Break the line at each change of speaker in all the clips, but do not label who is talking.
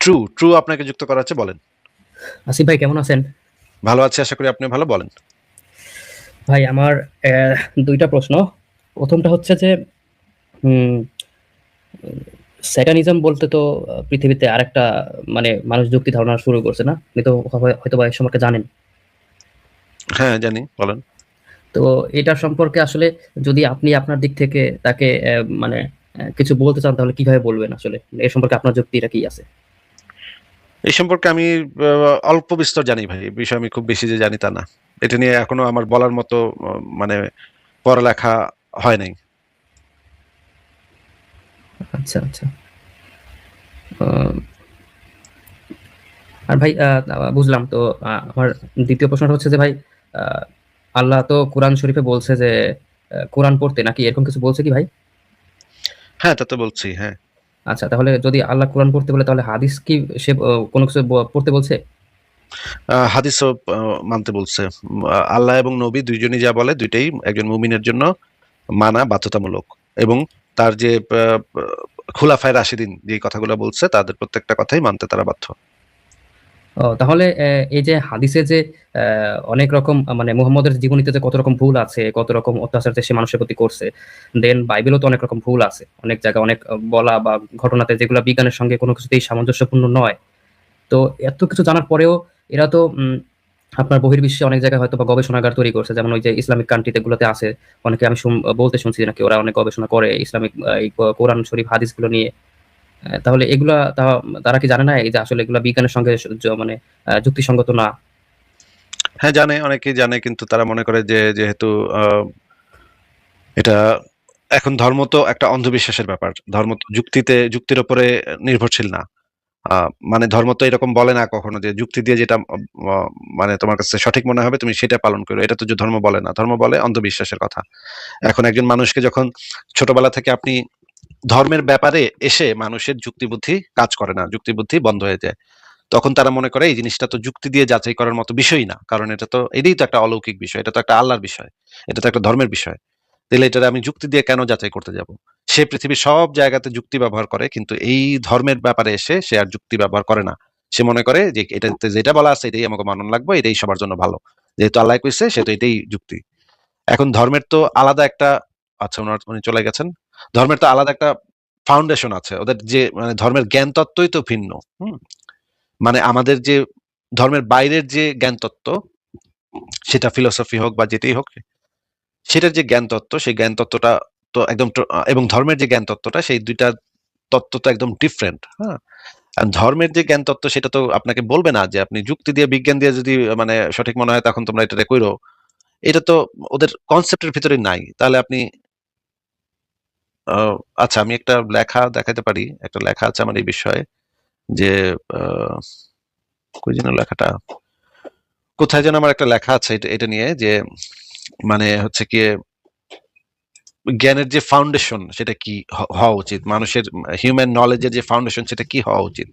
True, true আপনাকে যুক্ত করা হচ্ছে বলেন।
আসিফ ভাই কেমন আছেন?
ভালো আছি আশা করি আপনিও ভালো বলেন।
ভাই আমার অ্যা ২ টা প্রশ্ন। ১ম টা হচ্ছে যে স্যাটানিজম বলতে তো পৃথিবীতে আরেকটা মানে মানুষ যুক্তি ধারণা শুরু করছে না? আপনি তো হয় হয়তোবা এ সম্পর্কে জানেন।
হ্যাঁ, জানি। বলেন।
তো এটা সম্পর্কে আসলে যদি আপনি আপনার দিক থেকে তাকে মানে কিছু বলতে চান তাহলে কীভাবে বলবেন আসলে? এ সম্পর্কে আপনার যুক্তিটা কি আছে?
এই সম্পর্কে আমি অল্প বিস্তর জানি ভাই। এই বিষয়ে আমি খুব বেশি যে জানি তা না। এটা নিয়ে এখনও আমার বলার মতো মানে পড়ালেখা হয় নাই।
আচ্ছা, আচ্ছা। আর ভাই বুঝলাম। তো আমার দ্বিতীয় প্রশ্নটা হচ্ছে যে ভাই আল্লাহ তো কোরআন শরীফে বলছে যে কোরআন পড়তে নাকি এরকম কিছু বলছে কি ভাই?
হ্যাঁ, তা তো বলছি। হ্যাঁ।
আচ্ছা তাহলে যদি আল্লাহ কোরআন পড়তে বলে, তাহলে হাদিস কি সে কোনো কিছু পড়তে বলছে?
হাদিস মানতে বলছে। আল্লাহ এবং নবী দুইজনই যা বলে, দুইটাই একজন মুমিনের জন্য মানা, বাধ্যতামূলক। এবং তার যে খুলাফায়ে রাশিদিন যে কথাগুলো বলছে, তাদের প্রত্যেকটা কথাই মানতে তারা বাধ্য।
তাহলে এই যে হাদিসে যে অনেক রকম মানে মুহাম্মদের জীবনীতে যে কত রকম ভুল আছে, কত রকম অত্যাচার যে সে মানুষের প্রতি করছে। দেন বাইবেলেও তো অনেক রকম ভুল আছে। অনেক জায়গায় অনেক বলা বা ঘটনাতে যেগুলা বিজ্ঞানের সঙ্গে কোনো কিছুতেই সামঞ্জস্যপূর্ণ নয়। তো এত কিছু জানার পরেও এরা তো আপনার বহির্বিশ্বে অনেক জায়গায় হয়তো বা গবেষণাগার তৈরি করছে। যেমন ওই যে ইসলামিক কান্ট্রি গুলোতে আছে। অনেকে আমি বলতে শুনছি নাকি ওরা অনেক গবেষণা করে ইসলামিক কোরআন শরীফ হাদিসগুলো নিয়ে। তাহলে এগুলা তারা কি জানে না এই যে আসলে এগুলা বিজ্ঞানের সঙ্গে মানে যুক্তিসঙ্গত না?
হ্যাঁ, জানে অনেকেই জানে কিন্তু তারা মনে করে যে যেহেতু এটা এখন ধর্ম তো একটা অন্ধবিশ্বাসের ব্যাপার। ধর্ম যুক্তিতে যুক্তির উপরে নির্ভরশীল না। মানে ধর্ম তো এরকম বলে না কখনো যে যুক্তি দিয়ে যেটা মানে তোমার কাছে সঠিক মনে হবে তুমি সেটা পালন করো। এটা তো ধর্ম বলে না। ধর্ম বলে অন্ধবিশ্বাসের কথা। এখন একজন মানুষকে যখন ছোটবেলা থেকে আপনি ধর্মের ব্যাপারে এসে মানুষের যুক্তিবুদ্ধি কাজ করে না। যুক্তিবুদ্ধি বন্ধ হয়ে যায়। তখন তারা মনে করে এই জিনিসটা তো যুক্তি দিয়ে যাচাই করার মতো বিষয়ই না। কারণ এটা তো এটাই তো একটা অলৌকিক বিষয়। এটা তো একটা আল্লাহর বিষয়। এটা তো একটা ধর্মের বিষয়। তাইলে এটারে আমি যুক্তি দিয়ে কেন যাচাই করতে যাব? সে পৃথিবীর সব জায়গাতে যুক্তি ব্যবহার করে কিন্তু এই ধর্মের ব্যাপারে এসে সে আর যুক্তি ব্যবহার করে না। সে মনে করে যে এটাতে যেটা বলা আছে এটাই আমাকে মানন লাগবে, এটাই সবার জন্য ভালো। যেহেতু আল্লাহ কইছে সেহেতু এটাই যুক্তি। এখন ধর্মের তো আলাদা একটা আচ্ছা উনি চলে গেছেন। ধর্মের তো আলাদা একটা ফাউন্ডেশন আছে। ওদের যে মানে ধর্মের জ্ঞান তত্ত্বই তো ভিন্ন। মানে আমাদের যে, ধর্মের বাইরের যে জ্ঞান তত্ত্ব সেটা ফিলোসফি হোক বা যেটাই হোক, সেটার যে জ্ঞান তত্ত্ব সেই জ্ঞান তত্ত্বটা তো একদম এবং ধর্মের যে জ্ঞান তত্ত্বটা সেই দুইটা তত্ত্ব তো একদম ডিফারেন্ট। হ্যাঁ? ধর্মের যে জ্ঞান তত্ত্ব সেটা তো আপনাকে বলবে না যে, আপনি যুক্তি দিয়ে, বিজ্ঞান দিয়ে যদি মানে সঠিক মনে হয়, তখন তোমরা এটারে কইরো। এটা তো ওদের কনসেপ্টের ভিতরে নাই। তাহলে আপনি আচ্ছা আমি একটা লেখা দেখাতে পারি। একটা লেখা আছে আমার এই বিষয়ে। যে কই যেন লেখাটা? কোথায় যেন আমার একটা লেখা আছে এটা নিয়ে যে মানে হচ্ছে কি, জ্ঞানের যে ফাউন্ডেশন সেটা কি হওয়া উচিত? মানুষের হিউম্যান নলেজের যে ফাউন্ডেশন সেটা কি হওয়া উচিত?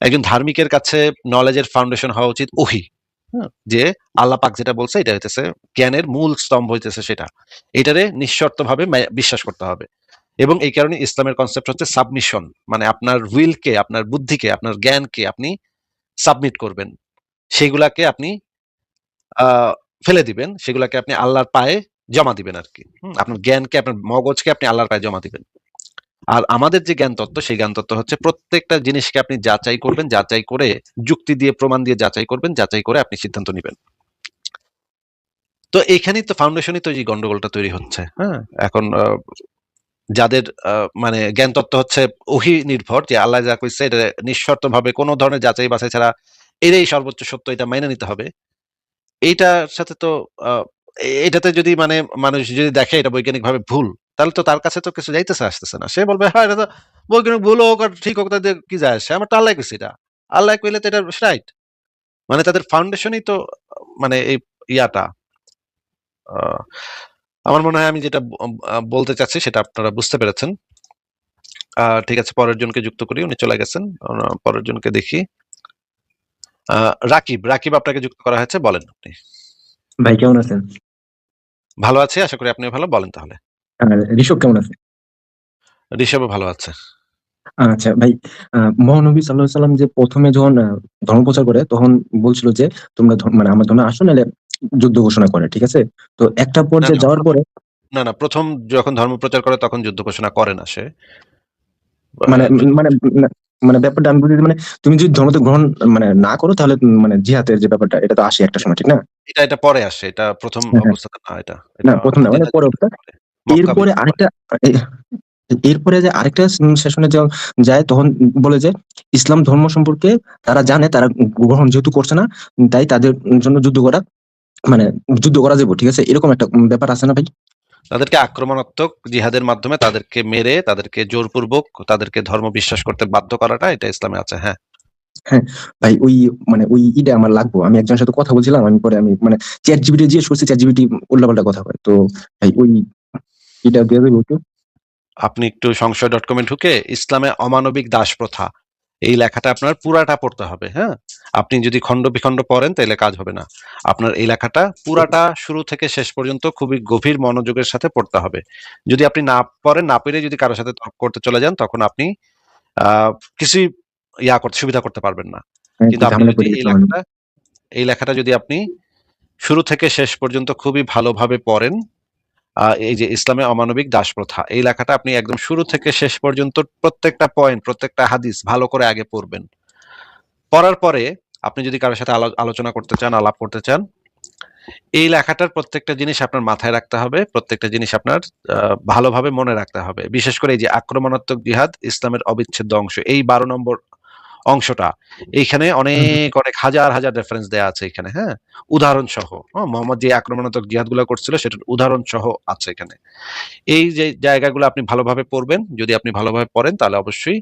একজন ধার্মিকের কাছে নলেজের ফাউন্ডেশন হওয়া উচিত ওহী। হ্যাঁ? যে আল্লাহ পাক যেটা বলছে, এটা হইতেছে জ্ঞানের মূল স্তম্ভ হইতেছে সেটা। এটারে নিঃশর্তভাবে বিশ্বাস করতে হবে। এবং এই কারণে ইসলামের কনসেপ্ট হচ্ছে সাবমিশন। মানে আপনার উইল কে, আপনার বুদ্ধিকে, আপনার জ্ঞানকে আপনি সাবমিট করবেন। সেগুলাকে আপনি ফেলে দিবেন। সেগুলাকে আপনি আল্লাহর পায়ে জমা দিবেন আরকি। হুম? আপনার জ্ঞানকে, আপনার মগজকে আপনি আল্লাহর পায়ে জমা দিবেন। আর আমাদের যে জ্ঞান তত্ত্ব সেই জ্ঞান তত্ত্ব হচ্ছে প্রত্যেকটা জিনিসকে আপনি যাচাই করবেন, যাচাই করে যুক্তি দিয়ে প্রমাণ দিয়ে যাচাই করবেন, যাচাই করে আপনি সিদ্ধান্ত নিবেন। তো এখানেই তো ফাউন্ডেশনই তো এই গন্ডগোলটা তৈরি হচ্ছে। হ্যাঁ? এখন যাদের মানে জ্ঞান তত্ত্ব হচ্ছে ওহী নির্ভর যে আল্লাহ যা কইছে এটা নিঃশর্তভাবে কোন ধরনের যাচাই বাছাই ছাড়া এটাই সর্বোচ্চ সত্য এটা মাইনা নিতে হবে। এইটার সাথে তো এটাতে যদি মানে মানুষ যদি দেখে এটা বৈজ্ঞানিক ভাবে ভুল, তাহলে তো তার কাছে তো কিছু যাইতেছে আসতেছে না। সে বলবে হ্যাঁ এটা তো বৈজ্ঞানিক ভুল হোক আর ঠিক হোক তাদের কি যায় আসে? আমার তো আল্লাহ কইছে এটা। আল্লাহ কইলে তো এটা রাইট। মানে তাদের ফাউন্ডেশনই তো মানে এই ইয়াটা আমার মনে হয় আমি যেটা বলতে চাচ্ছি সেটা আপনারা বুঝতে পেরেছেন। ঠিক আছে পরের জনকে যুক্ত করি। উনি চলে গেছেন। পরের জনকে দেখি। রাকিব, রাকিব আপনাকে যুক্ত করা হয়েছে বলেন আপনি।
ভাই কেমন আছেন?
ভালো আছি। আশা করি আপনিও ভালো। বলেন তাহলে।
ঋষভ কেমন আছে?
ঋষভও ভালো আছে।
আচ্ছা ভাই মহানবী সাল্লাহ সাল্লাম যে প্রথমে যখন ধর্ম প্রচার করে তখন বলছিল যে তোমরা মানে আমার ধর্মে আসো নাহলে যুদ্ধ ঘোষণা করে ঠিক আছে? তো একটা পর্যায়ে যাওয়ার পরে
না না প্রথম যখন ধর্ম প্রচার করে তখন যুদ্ধ ঘোষণা করে না সে।
মানে মানে মানে ব্যাপারটা আমি বুঝি মানে তুমি যদি ধর্মতে গ্রহণ মানে না করো তাহলে মানে জিহাদের যে ব্যাপারটা এটা তো আসে একটা সময় ঠিক না?
এটা এটা পরে আসে এটা প্রথম
হ্যাঁ, হ্যাঁ।
অবস্থাতে না এটা
না প্রথম না মানে পরে অবস্থা এরপরে আরেকটা এরপরে যে আরেকটা সেশনে যখন যায় তখন বলে যে ইসলাম ধর্ম সম্পর্কে তারা জানে তারা গ্রহণ যেহেতু করছে না তাই তাদের জন্য যুদ্ধ করা মানে যুদ্ধ করা যাবে ঠিক আছে? এরকম একটা ব্যাপার আছে না ভাই?
তাদেরকে আক্রমণাত্মক জিহাদের মাধ্যমে তাদেরকে মেরে তাদেরকে জোরপূর্বক তাদেরকে ধর্ম বিশ্বাস করতে বাধ্য করাটা এটা ইসলামে আছে হ্যাঁ।
হ্যাঁ ভাই ওই মানে ওই ইটা আমার লাগবো। আমি একজনের সাথে কথা বলছিলাম আমি পরে আমি মানে চ্যাট জিবিটি দিয়ে শুনছি চ্যাট জিবিটি উল্টাপাল্টা কথা হয় তো ভাই ওই এটা দিয়ে দেবো
আপনি একটু সংশয় ডট কমে ঢুকে ইসলামে অমানবিক দাস প্রথা এই লেখাটা আপনার পুরাটা পড়তে হবে হ্যাঁ? আপনি যদি খণ্ড বিখণ্ড পড়েন তাহলে কাজ হবে না। আপনার এই লেখাটা পুরাটা শুরু থেকে শেষ পর্যন্ত খুবই গভীর মনোযোগের সাথে পড়তে হবে। যদি আপনি না পড়েন না পেরে যদি কারোর সাথে তর্ক করতে চলে যান তখন আপনি আহ কিছুই ইয়া করতে সুবিধা করতে পারবেন না। কিন্তু আপনি যদি এই লেখাটা এই লেখাটা যদি আপনি শুরু থেকে শেষ পর্যন্ত খুবই ভালোভাবে পড়েন এই যে ইসলামে অমানবিক দাস প্রথা এই লেখাটা আপনি একদম শুরু থেকে শেষ পর্যন্ত প্রত্যেকটা পয়েন্ট প্রত্যেকটা হাদিস ভালো করে আগে পড়বেন। পড়ার পরে আপনি যদি কারোর সাথে আলো- আলোচনা করতে চান, আলাপ করতে চান, এই লেখাটার প্রত্যেকটা জিনিস আপনার মাথায় রাখতে হবে, প্রত্যেকটা জিনিস আপনার ভালোভাবে মনে রাখতে হবে। বিশেষ করে এই যে আক্রমণাত্মক জিহাদ, ইসলামের অবিচ্ছেদ্য অংশ, এই বারো নম্বর অংশটা। এইখানে অনেক অনেক হাজার হাজার রেফারেন্স দেয়া আছে এখানে হ্যাঁ? উদাহরণ সহ মোহাম্মদ যে আক্রমণাত্মক জিহাদগুলা করছিল সেটার উদাহরণ সহ আছে এখানে। এই যে জায়গাগুলো আপনি ভালোভাবে পড়বেন যদি আপনি ভালোভাবে পড়েন তাহলে অবশ্যই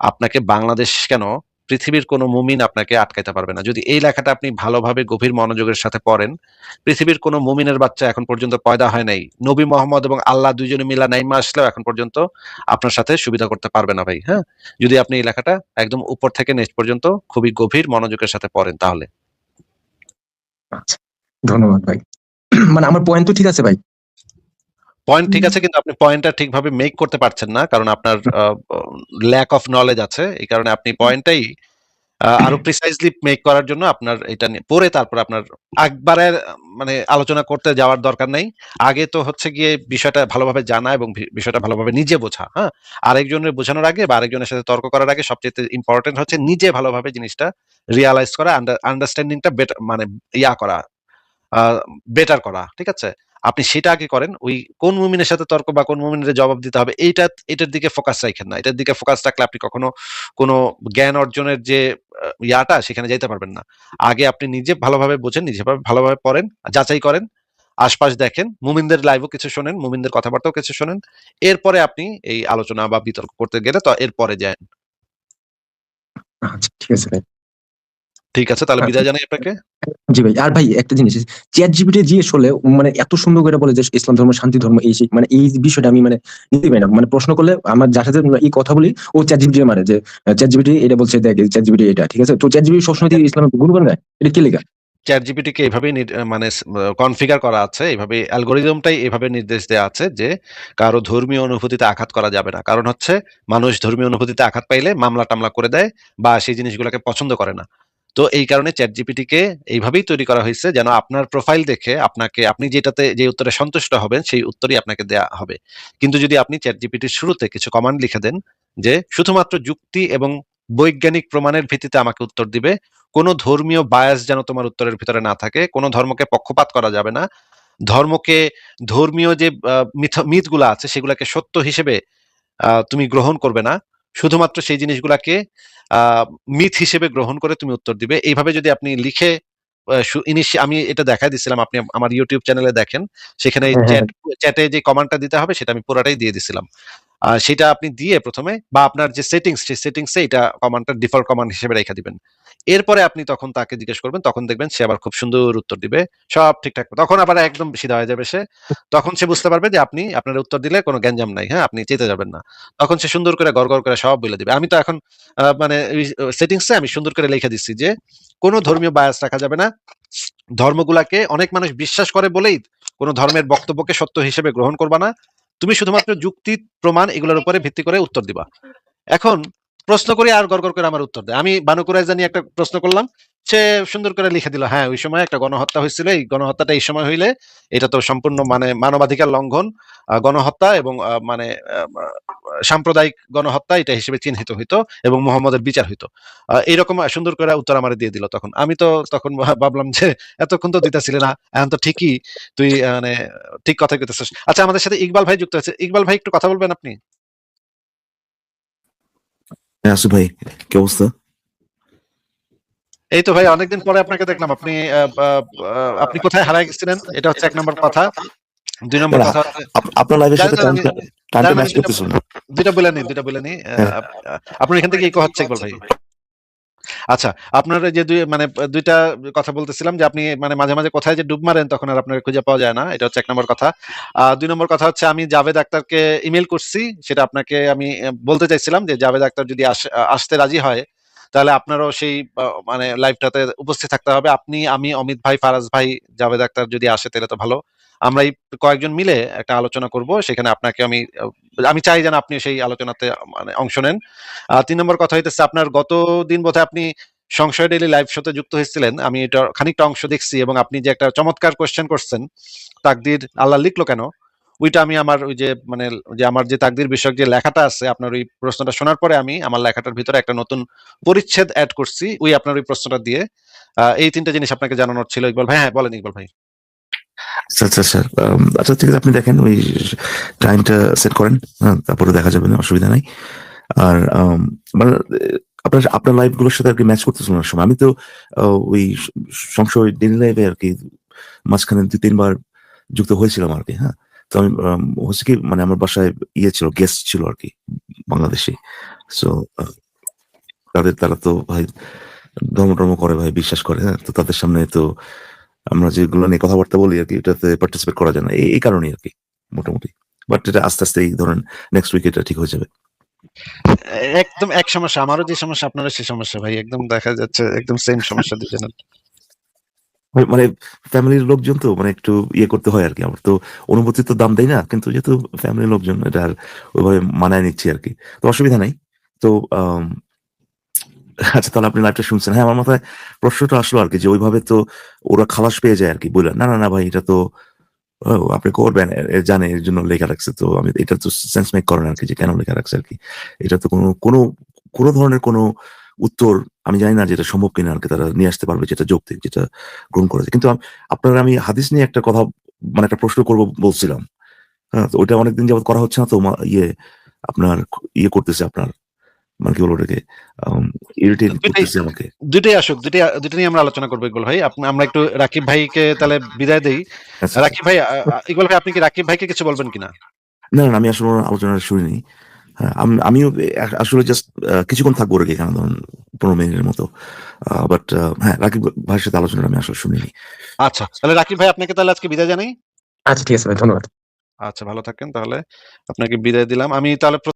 আপনাকে বাংলাদেশ কেন পৃথিবীর কোনো মুমিন আপনাকে আটকাইতে পারবে না। যদি এই লেখাটা আপনি ভালোভাবে গভীর মনোযোগের সাথে পড়েন, পৃথিবীর কোনো মুমিনের বাচ্চা এখন পর্যন্ত পয়দা হয় নাই। নবী মোহাম্মদ এবং আল্লাহ দুইজনে মিলা নাইমা আসলেও এখন পর্যন্ত আপনার সাথে সুবিধা করতে পারবে না ভাই হ্যাঁ? যদি আপনি এই লেখাটা একদম উপর থেকে নেক্সট পর্যন্ত খুবই গভীর মনোযোগের সাথে পড়েন তাহলে।
আচ্ছা ধন্যবাদ ভাই। মানে আমার পয়েন্ট তো ঠিক আছে ভাই।
পয়েন্ট ঠিক আছে কিন্তু আপনি পয়েন্টটা ঠিকভাবে মেক করতে পারছেন না কারণ আপনার ল্যাক অফ নলেজ আছে। এই কারণে আপনি পয়েন্টটাই আরও প্রিসাইজলি মেক করার জন্য আপনার এটা পড়ে তারপর আপনার একবারে মানে আলোচনা করতে যাওয়ার দরকার নাই। আগে তো হচ্ছে গিয়ে বিষয়টা ভালোভাবে জানা এবং বিষয়টা ভালোভাবে নিজে বোঝা হ্যাঁ? আরেকজনের বোঝানোর আগে বা আরেকজনের সাথে তর্ক করার আগে সবচেয়ে ইম্পর্টেন্ট হচ্ছে নিজে ভালোভাবে জিনিসটা রিয়ালাইজ করা আন্ডারস্ট্যান্ডিংটা বেটার মানে ইয়া করা বেটার করা ঠিক আছে? আপনি সেটা আগে করেন, ওই কোন মুমিনের সাথে তর্ক বা কোন মুমিনের জবাব দিতে হবে, এইটা, এটার দিকে ফোকাস রাখেন না। এটার দিকে ফোকাস রাখলে আপনি কখনো কোনো জ্ঞান অর্জনের যে ইয়াটা, সেখানে যাইতে পারবেন না। আগে আপনি নিজে ভালোভাবে বোঝেন, নিজে ভালোভাবে পড়েন, যাচাই করেন, আশপাশ দেখেন, মুমিনদের লাইভও কিছু শোনেন, মুমিনদের কথাবার্তাও কিছু শোনেন, এরপরে আপনি এই আলোচনা বা বিতর্ক করতে গেলে তো এরপরে যান।
আচ্ছা ঠিক আছে
ঠিক আছে তাহলে বিদায় জানাই আপনাকে।
জি ভাই আর ভাই একটা জিনিস চ্যাট জিবিটি জিজ্ঞেস করলে মানে এত সুন্দর করে বলে যে ইসলাম ধর্ম শান্তি ধর্ম এই সেই মানে এই বিষয়টা আমি মানে নিতে পারি না। মানে প্রশ্ন করলে আমার যার সাথে এই কথা বলি ও চ্যাট জিবিটি মারে যে চ্যাট জিবিটি এটা বলছে দেখ চ্যাট জিবিটি এটা ঠিক আছে? তো চ্যাট জিবিটি সবসময় দিয়ে ইসলামের গুণগান গায় এটা কি লেখা?
চ্যাট জিপিটিকে এভাবেই নির- মানে কনফিগার করা আছে এভাবে অ্যালগোরিদমটাই এভাবে নির্দেশ দেওয়া আছে যে কারও ধর্মীয় অনুভূতিতে আঘাত করা যাবে না। কারণ হচ্ছে মানুষ ধর্মীয় অনুভূতিতে আঘাত পাইলে মামলা টামলা করে দেয় বা সেই জিনিসগুলোকে পছন্দ করে না। তো এই কারণে চ্যাট জিপিটিকে এইভাবেই তৈরি করা হয়েছে যেন আপনার প্রোফাইল দেখে আপনাকে, আপনি যেটাতে, যে উত্তরে সন্তুষ্ট হবেন, সেই উত্তরই আপনাকে দেয়া হবে। কিন্তু যদি আপনি চ্যাট জিপিটির শুরুতে কিছু কমান্ড লিখে দেন যে, শুধুমাত্র যুক্তি এবং বৈজ্ঞানিক প্রমাণের ভিত্তিতে আমাকে উত্তর দিবে, কোনো ধর্মীয় বায়াস যেন তোমার উত্তরের ভিতরে না থাকে, কোনো ধর্মকে পক্ষপাত করা যাবে না, ধর্মকে, ধর্মীয় যে মিথগুলা আছে সেগুলাকে সত্য হিসেবে তুমি গ্রহণ করবে না শুধুমাত্র সেই জিনিসগুলাকে আহ, মিথ হিসেবে গ্রহণ করে তুমি উত্তর দিবে এইভাবে যদি আপনি লিখে আমি এটা দেখাই দিছিলাম আপনি আমার ইউটিউব চ্যানেলে দেখেন সেখানে
হ্যাঁ, হ্যাঁ।
চ্যাটে যে কমান্ডটা দিতে হবে সেটা আমি পুরাটাই দিয়ে দিছিলাম সেটা আপনি দিয়ে প্রথমে বা আপনার যে সেটিংস সেই সেটিংসে এটা কমান্ডটা ডিফল্ট কমান্ড হিসেবে রেখে দিবেন। এরপরে আপনি তখন তাকে জিজ্ঞেস করবেন, তখন দেখবেন সে আবার খুব সুন্দর উত্তর দিবে। সব ঠিকঠাক। তখন আবার একদম সিধা হয়ে যাবে সে। তখন সে বুঝতে পারবে যে আপনি, আপনার উত্তর দিলে কোনো গ্যাঞ্জাম নাই হ্যাঁ? আপনি চেতে যাবেন না। তখন সে সুন্দর করে গড় গড় করে সব বলে দিবে। আমি তো এখন মানে সেটিংসে আমি সুন্দর করে লিখে দিচ্ছি যে কোনো ধর্মীয় বায়াস রাখা যাবে না। ধর্মগুলাকে অনেক মানুষ বিশ্বাস করে বলেই কোনো ধর্মের বক্তব্যকে সত্য হিসেবে গ্রহণ করবা না। তুমি শুধুমাত্র যুক্তি, প্রমাণ এগুলোর উপরে ভিত্তি করে উত্তর দিবা। এখন প্রশ্ন করি আর গড় করে আমার উত্তর দেয় আমি বানু জানি একটা প্রশ্ন করলাম। সে সুন্দর করে লিখে দিল হ্যাঁ ওই সময় একটা গণহত্যা হয়েছিল। এই গণহত্যাটা এই সময় হইলে এটা তো সম্পূর্ণ মানে মানবাধিকার লঙ্ঘন গণহত্যা এবং মানে সাম্প্রদায়িক গণহত্যা এটা হিসেবে চিহ্নিত হইতো এবং মোহাম্মদের বিচার হইতো। এইরকম সুন্দর করে উত্তর আমার দিয়ে দিল তখন। আমি তো তখন ভাবলাম যে এতক্ষণ তো দিতেছিলে না, এখন তো ঠিকই তুই মানে ঠিক কথা কইতেছিস। আচ্ছা আমাদের সাথে ইকবাল ভাই যুক্ত আছে। ইকবাল ভাই, একটু কথা বলবেন আপনি?
হ্যাঁ আসু ভাই, কি অবস্থা?
এই তো ভাই অনেকদিন পরে আপনাকে দেখলাম। আপনি আপনি কোথায়? হারাই গেছিলেন? এটা হচ্ছে এক নম্বর কথা। দুই নম্বর কথা
আপনার লাইভের সাথে
আমি-
ম্যাচ
দুইটা-
করতেছিল না।
দুইটা বলে নি দুইটা বলে নি আহ,
হ্যাঁ।
আপনার এখান থেকে ইকো হচ্ছে ইকবাল ভাই। আচ্ছা আপনার যে দুই মানে দুইটা কথা বলতেছিলাম যে আপনি মানে মাঝে মাঝে কোথায় যে ডুব মারেন তখন আর আপনার খুঁজে পাওয়া যায় না। এটা হচ্ছে এক নম্বর কথা। দুই নম্বর কথা হচ্ছে আমি জাভেদ আক্তারকে ইমেল করছি। সেটা আপনাকে আমি বলতে চাইছিলাম যে জাভেদ আক্তার যদি আসতে রাজি হয় তাহলে আপনারও সেই মানে লাইভটাতে উপস্থিত থাকতে হবে। আপনি আমি অমিত ভাই ফারাজ ভাই জাভেদ আক্তার যদি আসে তাহলে তো ভালো। আমরা এই কয়েকজন মিলে একটা আলোচনা করব সেখানে আপনাকে আমি আমি চাই যেন আপনি সেই আলোচনাতে মানে অংশ নেন। আহ, তিন নম্বর কথা হইতেছে আপনার গত দিন বোধহয় আপনি সংশয় ডেলি লাইভ শোতে যুক্ত হয়েছিলেন। আমি এটা খানিকটা অংশ দেখছি এবং আপনি যে একটা চমৎকার কোশ্চেন করছেন তাকদির আল্লাহ লিখলো কেন? ওইটা আমি আমার ওই যে মানে যে আমার যে তাকদির বিষয়ক যে লেখাটা আছে আপনার ওই প্রশ্নটা শোনার পরে আমি আমার লেখাটার ভিতরে একটা নতুন পরিচ্ছেদ অ্যাড করছি ওই আপনার ওই প্রশ্নটা দিয়ে। এই তিনটা জিনিস আপনাকে জানানোর ছিল ইকবাল ভাই। হ্যাঁ বলেন ইকবাল ভাই।
আচ্ছা আচ্ছা স্যার আচ্ছা ঠিক আছে আপনি দেখেন ওই টাইমটা সেট করেন হ্যাঁ, তারপরে দেখা যাবে না অসুবিধা নাই। আর মানে আপনার আপনার লাইভগুলোর সাথে আর কি ম্যাচ করতেছিল না সময়। আমি তো ওই সংশয় ডেলি লাইভে আর কি মাঝখানে দুই তিনবার যুক্ত হয়েছিলাম আর কি হ্যাঁ। তো আমি হচ্ছে কি মানে আমার বাসায় ইয়ে ছিল গেস্ট ছিল আর কি, বাংলাদেশি। সো তাদের, তারা তো ভাই ধর্ম টর্ম করে ভাই, বিশ্বাস করে হ্যাঁ? তো তাদের সামনে তো আমরা যেগুলো নিয়ে কথাবার্তা বলি আর কি, এটাতে পার্টিসিপেট করা যায় না। এই কারণেই আর কি, মোটামুটি। বাট এটা আস্তে আস্তে এই ধরেন নেক্সট উইক এটা ঠিক হয়ে যাবে।
একদম এক সমস্যা, আমারও যে সমস্যা, আপনারও সেই সমস্যা ভাই, একদম দেখা যাচ্ছে, একদম সেম সমস্যা দুজনের।
মানে ফ্যামিলির লোকজন তো মানে একটু ইয়ে করতে হয় আর কি আমার। তো অনুভূতি তো দাম দেয় না, কিন্তু যেহেতু ফ্যামিলির লোকজন, এটা আর ওইভাবে মানায় নিচ্ছি আর কি। তো অসুবিধা নাই। তো আচ্ছা তাহলে আপনি লাইভটা শুনছেন। হ্যাঁ আমার মাথায় প্রশ্নটা আসলো আর কি যে ওইভাবে তো ওরা খালাস পেয়ে যায় আর কি বললেন না না না ভাই, এটা তো আপনি করবেন জানে এর জন্য লেখা রাখছে তো। আমি, এটা তো সেন্স মেক করেন আর কি যে কেন লেখা রাখছে আর কি। এটা তো কোনো কোনো কোনো ধরনের কোনো উত্তর আমি জানি না যেটা সম্ভব কিনা আর কি তারা নিয়ে আসতে পারবে যেটা যৌক্তিক যেটা গ্রহণ করেছে। কিন্তু আপনার আমি হাদিস নিয়ে একটা কথা মানে একটা প্রশ্ন করব বলছিলাম। হ্যাঁ তো ওইটা অনেকদিন যাবত করা হচ্ছে না তো ইয়ে আপনার ইয়ে করতেছে আপনার মানে কি বলব ওটাকে ইরিটেট করতেছে আমাকে।
দুইটাই আসুক দুইটাই দুইটা নিয়ে আমরা আলোচনা করব ইকবাল ভাই। আমরা একটু রাকিব ভাইকে তাহলে বিদায় দেই।
আচ্ছা,
রাকিব ভাই ইকবাল ভাই আপনি কি রাকিব ভাইকে কিছু বলবেন কিনা?
না না আমি আসলে আলোচনা শুনিনি। আমিও আসলে জাস্ট কিছুক্ষণ থাকব আর কি এখানে ধরুন পনেরো মিনিটের মতো। বাট হ্যাঁ রাকিব ভাইয়ের সাথে আলোচনা আমি আসলে শুনিনি।
আচ্ছা তাহলে রাকিব ভাই আপনাকে তাহলে আজকে বিদায় জানাই?
আচ্ছা ঠিক আছে ভাই ধন্যবাদ।
আচ্ছা ভালো থাকেন তাহলে। আপনাকে বিদায় দিলাম। আমি তাহলে